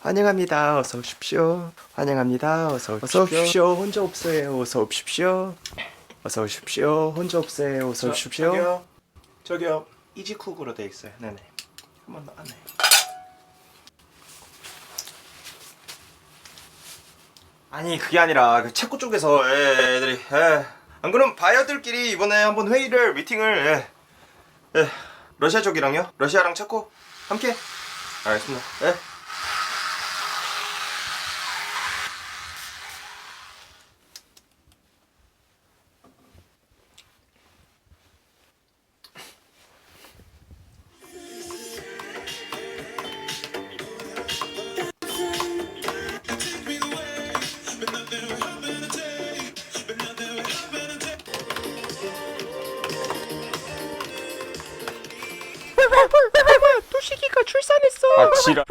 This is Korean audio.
환영합니다. 어서 오십시오. 환영합니다. 어서 오십시오. 어서 오십시오. 혼자 없어요. 어서 오십시오. 어서 오십시오. 혼자 없어요. 어서 오십시오. 저기요. 저기요. 이지쿡으로 돼 있어요. 네네. 한번 더. 아, 네. 아니 그게 아니라 그 체코 쪽에서 애- 애들이 에. 안 그럼 바이어들끼리 이번에 한번 회의를 미팅을 예. 예. 러시아 쪽이랑요? 러시아랑 체코 함께 알겠습니다. 예. 도시기가 출산했어. 아 지랄